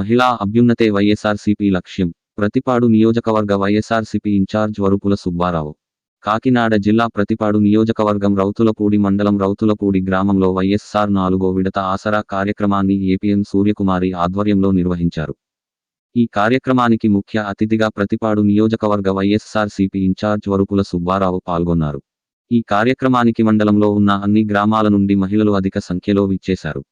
మహిళా అభ్యున్నతే వైఎస్ఆర్సీపీ లక్ష్యం. ప్రతిపాడు నియోజకవర్గ వైఎస్ఆర్సీపీ ఇన్ఛార్జ్ వరుపుల సుబ్బారావు. కాకినాడ జిల్లా ప్రతిపాడు నియోజకవర్గం రౌతులపూడి మండలం రౌతులపూడి గ్రామంలో వైఎస్ఆర్ నాలుగో విడత ఆసరా కార్యక్రమాన్ని ఏపీఎం సూర్యకుమారి ఆధ్వర్యంలో నిర్వహించారు. ఈ కార్యక్రమానికి ముఖ్య అతిథిగా ప్రతిపాడు నియోజకవర్గ వైఎస్ఆర్సీపీ ఇన్ఛార్జ్ వరుపుల సుబ్బారావు పాల్గొన్నారు. ఈ కార్యక్రమానికి మండలంలో ఉన్న అన్ని గ్రామాల నుండి మహిళలు అధిక సంఖ్యలో విచ్చేశారు.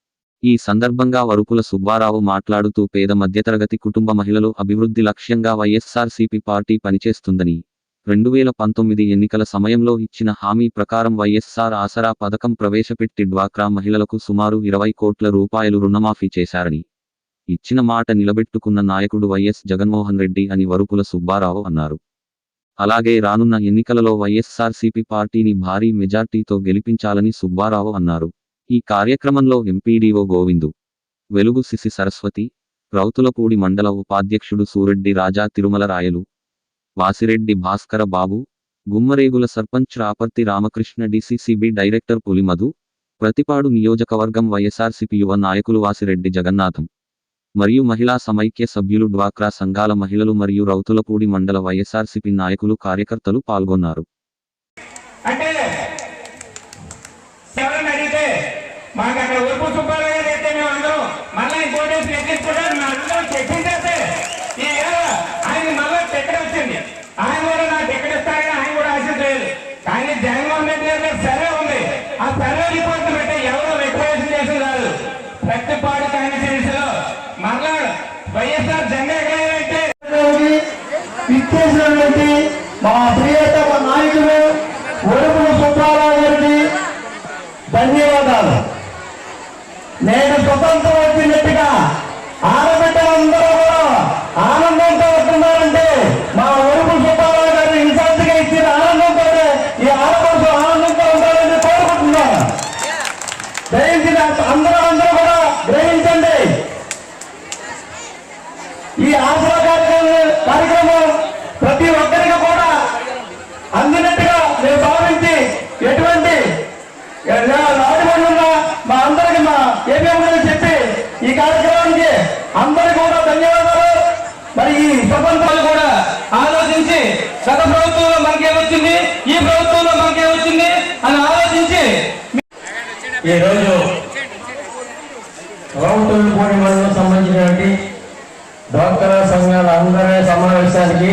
ఈ సందర్భంగా వరుపుల సుబ్బారావు మాట్లాడుతూ పేద మధ్యతరగతి కుటుంబ మహిళలు అభివృద్ధి లక్ష్యంగా వైఎస్సార్సీపీ పార్టీ పనిచేస్తుందని. రెండు వేల పంతొమ్మిది ఎన్నికల సమయంలో ఇచ్చిన హామీ ప్రకారం వైఎస్సార్ ఆసరా పథకం ప్రవేశపెట్టి డ్వాక్రా మహిళలకు సుమారు ఇరవై కోట్ల రూపాయలు రుణమాఫీ చేశారని. ఇచ్చిన మాట నిలబెట్టుకున్న నాయకుడు వైఎస్ జగన్మోహన్ రెడ్డి అని వరుపుల సుబ్బారావు అన్నారు. అలాగే రానున్న ఎన్నికలలో వైఎస్సార్సీపీ పార్టీని భారీ మెజార్టీతో గెలిపించాలని సుబ్బారావు అన్నారు. ఈ కార్యక్రమంలో ఎంపీడీఓ గోవిందు వెలుగు సిసి సరస్వతి రౌతులపూడి మండల ఉపాధ్యక్షుడు సూరెడ్డి రాజా తిరుమల రాయలు వాసిరెడ్డి భాస్కర బాబు గుమ్మరేగుల సర్పంచ్ రాపర్తి రామకృష్ణ డిసిసిబి డైరెక్టర్ పులిమధు ప్రతిపాడు నియోజకవర్గం వైఎస్ఆర్సీపీ యువ నాయకులు వాసిరెడ్డి జగన్నాథం మరియు మహిళా సమైక్య సభ్యులు డ్వాక్రా సంఘాల మహిళలు మరియు రౌతులపూడి మండల వైఎస్ఆర్సీపీ నాయకులు కార్యకర్తలు పాల్గొన్నారు. మాకు అక్కడ ఉరుపు సుబ్బారావు గారు అయితే మేము అందరం మళ్ళీ ఇంకోటేసి ఎక్కించుకుంటారు మేము అందరం చెప్పించేస్తే ఈ ఏళ్ళ ఆయన మళ్ళీ టికెట్ వచ్చింది ఆయన కూడా నా టికెట్ ఇస్తారని ఆయన కూడా ఆశించలేదు కానీ జగన్మోహన్ రెడ్డి గారి మీద సర్వే ఉంది ఆ సర్వే రిపోర్ట్ పెట్టి ఎవరు రిక్వెస్ట్ చేసి కాదు ప్రతిపాడు కాన్స్టిట్యూన్సీ లో మళ్ళా వైఎస్ఆర్ జెండా ఎగరేయాలంటే ఇచ్చేసినటువంటి మా ప్రియతమ నాయకులు ఒడుపుల సుబ్బారావు గారికి ధన్యవాదాలు నేను స్వతంత్రం వచ్చినట్టుగా ఆడబిడ్డలందరూ కూడా ఆనందంతో వస్తున్నారంటే మా ఒడుపు సుబ్బారావు గారిని ఇన్ఛార్జిగా ఇచ్చిన ఆనందంతో ఈ ఆడపడుచు ఆనందంతో ఉండాలని కోరుకుంటున్నాను దయించిన అందరూ అందరూ కూడా గ్రహించండి ఈ ఆసరా కార్యక్రమం కార్యక్రమం ప్రతి ఒక్కరికి కూడా అందినట్టుగా నేను భావించి ఎటువంటి రాజమండ్రి ఉన్న మా అందరికి మా ఏపీఎం గారు చెప్పి ఈ అందరు అందరికి కూడా ధన్యవాదాలు. మరి ఈ ప్రపంచాలు కూడా ఆలోచించి గత ప్రభుత్వంలో మనకేమొచ్చింది ఈ ప్రభుత్వంలో మనకేమొచ్చింది అని ఆలోచించి ఈరోజు రౌతులపూడి మండలం సంబంధించినటువంటి డ్వాక్రా సంఘాల అందరి సమావేశానికి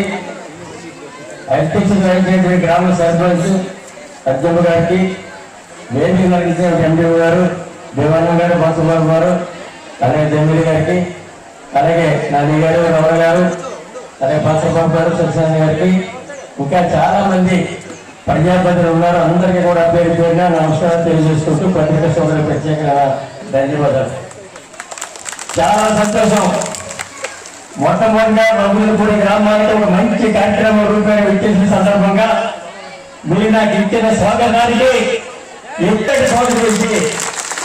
అధ్యక్షత వహించినటువంటి గ్రామ సర్పంచ్ అధ్యక్షుడు గారికి వేదిక నడిచిన ఎంపీ గారు దేవానంద గారు బసబాబు గారు అలాగే జమిలి గారికి అలాగే నాని గారు రమణ గారు అలాగే బసబాబు గారు సత్యనారాయణ గారికి. ఇంకా చాలా మంది ప్రజాప్రతినిధులు ఉన్నారు. అందరికీ కూడా పేరు పేరున నమస్కారం తెలియజేసుకుంటూ పత్రిక సోదరు ప్రత్యేక ధన్యవాదాలు. చాలా సంతోషం. మొట్టమొదటిగా రఘులపూడి గ్రామానికి ఒక మంచి కార్యక్రమం రూపాయలు ఇచ్చేసిన సందర్భంగా మీరు నాకు ఇచ్చిన స్వాగతానికి సోదరు స్వాగతం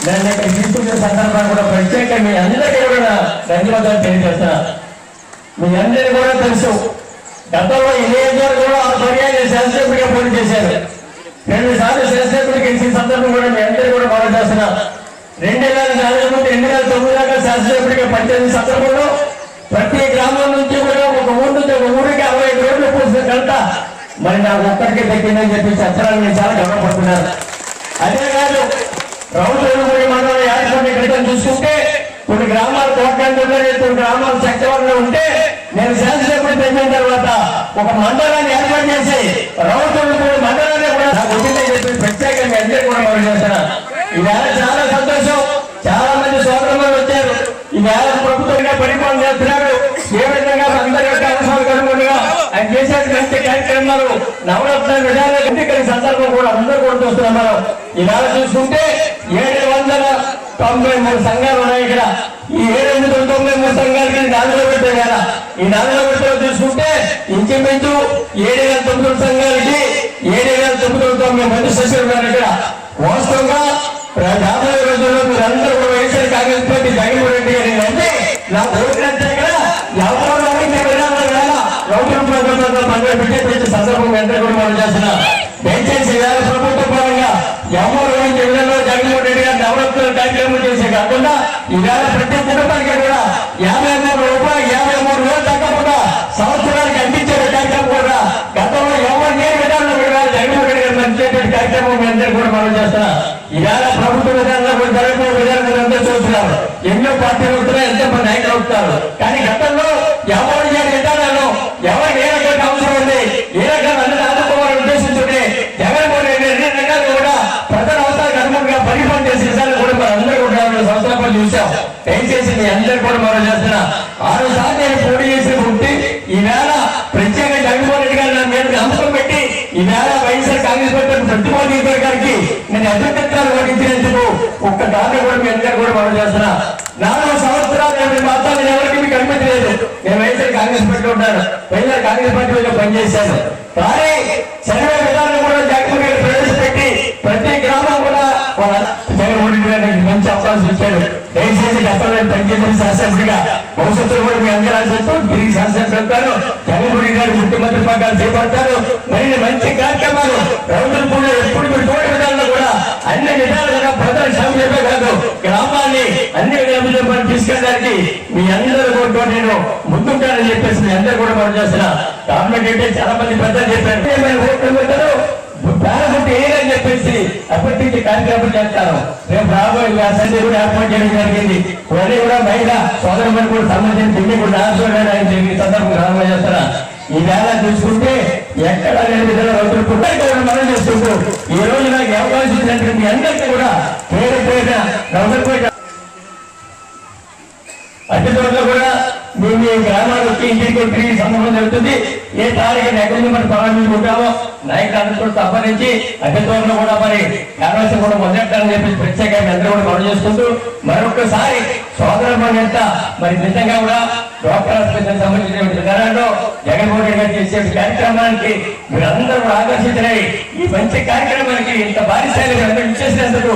ఇచ్చి నన్ను ఇక్కడ తీసుకున్న సందర్భంగా కూడా ప్రత్యేకంగా మీ అందరికీ కూడా ధన్యవాదాలు తెలియజేస్తా. మీ అందరికీ కూడా తెలుసు. గతంలో ఈ కూడా ఆ పర్యాలు శాసనసభ్యుడిగా పోటీ చేశారు. రెండు సార్లు శాసనసభ్యుడికి గెలిచిన సందర్భం కూడా మీ అందరికీ కూడా మనం చేస్తున్నా. రెండు వేల నాలుగు నుండి రెండు వేల తొమ్మిది దాకా శాసనసభ్యుడిగా పనిచేసిన సందర్భంలో ప్రతి గ్రామం నుంచి కూడా ఒక ఊరు నుంచి ఒక ఊరికి అరవై రోడ్లు పూసిన కనుక మరి నాకు ఒక్కరికి తగ్గిందని చెప్పి చెప్పడానికి చాలా గర్వపడుతున్నారు. అదే కాదు రౌతులపూడి మండలం యాజమాన్య క్రితం చూసుకుంటే కొన్ని గ్రామాలు కోట్లాంలో కొన్ని గ్రామాలు చక్రవర్లో ఉంటే నేను శాసనసభ్యుడు పెంచిన తర్వాత ఒక మండలాన్ని ఏర్పాటు చేసి రౌతులపూడి మండలాన్ని కూడా వచ్చిందని చెప్పి ప్రత్యేకంగా అందరూ కూడా మనం చేస్తున్నా ఈవేళ చాలా సంతోషం. చాలా మంది సోదరులు వచ్చారు. ఈవేళ ప్రభుత్వంగా పరిపాలన చేస్తున్నారు. ఏ విధంగా అందరి యొక్క అవసరాలకు అనుగుణంగా ఆయన చేసే మంచి కార్యక్రమాలు నవరత్న విధానాలు ఎన్నికల సందర్భం కూడా అందరూ కూడా చూస్తున్నారు ఈవేళ చూసుకుంటే ఏడు వందల తొంభై మూడు సంఘాలు ఉన్నాయి ఇక్కడ. ఈ ఏడు వందల తొంభై మూడు సంఘాలకి నాలుగులో పెట్టే కదా. ఈ నాలుగులో పెట్టే చూసుకుంటే ఇంచుమించు ఏడు వేల తొమ్మిది వందల సంఘాలకి ఏడు వేల తొమ్మిది తొమ్మిది మంది సభ్యులు ఉన్నారు ఇక్కడ. వాస్తవంగా రాబోయే రోజుల్లో మీరందరూ కూడా YSR Congress party Jaganmohan Reddy గారి అంటే నా ఓట్లంటే ఇక్కడ ఎవరో మండలి పెట్టే సందర్భం వెంటనే కూడా మనం చేసిన ఈవేళ ప్రతి కుటుంబానికి కూడా యాభై మూడు రూపాయలు యాభై మూడు వేలు తగ్గకుండా సంవత్సరానికి అందించే కార్యక్రమం కూడా గతంలో ఎవరు ఏ విధానంలో కూడా జగన్మోహన్ రెడ్డి గారు మంచిటువంటి కార్యక్రమం మీ అందరికీ కూడా మనం చేస్తా ఈవేళ ప్రభుత్వ విధానంలో కూడా జరగబోయే విధానం అందరూ చూస్తున్నారు. ఎన్నో పార్టీలు ఎంతో మంది నాయకులు వస్తారు కానీ గతంలో ఎవరు ఏ విధానాలు ఎవరు ఏ దయచేసి మీ అందరూ కూడా మనం చేస్తున్నా? ఆరు సార్లు నేను పోటీ చేసి ఉంటే ఈవేళ ప్రత్యేక జగన్మోహన్ రెడ్డి గారు నా మీద నమ్మకం పెట్టి ఈవేళ వైఎస్ఆర్ కాంగ్రెస్ పార్టీ ప్రతిమోదీ గారికి నేను అభ్యర్థిత్వాలు వహించినందుకు ఒక్క దాన్ని కూడా మీ అందరూ కూడా మనం చేస్తున్నా. నాలుగు సంవత్సరాలు నేను మాత్రం ఎవరికి మీకు కనిపించలేదు నేను వైఎస్ఆర్ కాంగ్రెస్ పార్టీలో ఉంటాను వైఎస్ఆర్ కాంగ్రెస్ పార్టీలో పనిచేశాను. కానీ సర్వే విధానం కూడా జగన్మోహన్ రెడ్డి ప్రవేశపెట్టి ప్రతి గ్రామం కూడా వాళ్ళ జగన్మోహన్ మంచి అవకాశం ఇచ్చాడు. దయచేసి గతంలో పనిచేసిన శాసనసభ్యుడిగా భవిష్యత్తులో కూడా మీ అందరూ ఆశిస్తూ తిరిగి శాసనసభ్యులు జగన్మోహన్ గారు ముఖ్యమంత్రి పగ్గాలు చేపడతారు. మరిన్ని మంచి కార్యక్రమాలు రైతులు కూడా ఎప్పుడు మీరు తోటి విధానంలో కూడా అన్ని విధాలుగా ప్రజల సంక్షేమే కాదు. గ్రామాన్ని అన్ని విధాలుగా మనం తీసుకెళ్ళడానికి మీ అందరూ కూడా నేను ముందుంటానని చెప్పేసి మీ అందరూ కూడా మనం చేస్తున్నా. గవర్నమెంట్ అంటే చాలా మంది పెద్దలు చెప్పారు. ఏమైనా ఓట్లు పెట్టారు? ప్రారంభం ఏదని చెప్పేసి అప్పటి నుంచి కార్యక్రమం చేస్తారు. రేపు రాబోయే అసెంబ్లీ కూడా ఏర్పాటు చేయడం జరిగింది. ఇవన్నీ కూడా మహిళ సోదరులు కూడా సంబంధించిన ఢిల్లీ కూడా ఆయన జరిగిన సందర్భంగా ప్రారంభం చేస్తారా? ఈ వేళ చూసుకుంటే ఎక్కడ లేని విధంగా రైతులు పుట్టాయి మనం చేసుకుంటూ ఈ రోజు నాకు అవకాశం ఇచ్చినటువంటి అందరికీ కూడా పేరు మేము మీ గ్రామాలు వచ్చి ఇంటికి వచ్చి సందర్భం జరుగుతుంది. ఏ తారీఖు ఎక్కడి మనం ప్రారంభించుకుంటామో నాయకులందరూ కూడా సంబంధించి అభ్యర్థులను కూడా మరి కాంగ్రెస్ కూడా మొదలెట్టాలని చెప్పి ప్రత్యేకంగా అందరూ కూడా గౌరవ చేసుకుంటూ మరొకసారి సోదర ఎంత మరి నిజంగా కూడా డాక్టర్ ఆసుపత్రికి సంబంధించినటువంటి విధానంలో జగన్మోహన్ రెడ్డి గారు చేసే కార్యక్రమానికి మీరందరూ కూడా ఆకర్షితులై ఈ మంచి కార్యక్రమానికి ఇంత భారీ స్థాయిలో అందరూ ఇచ్చేసినందుకు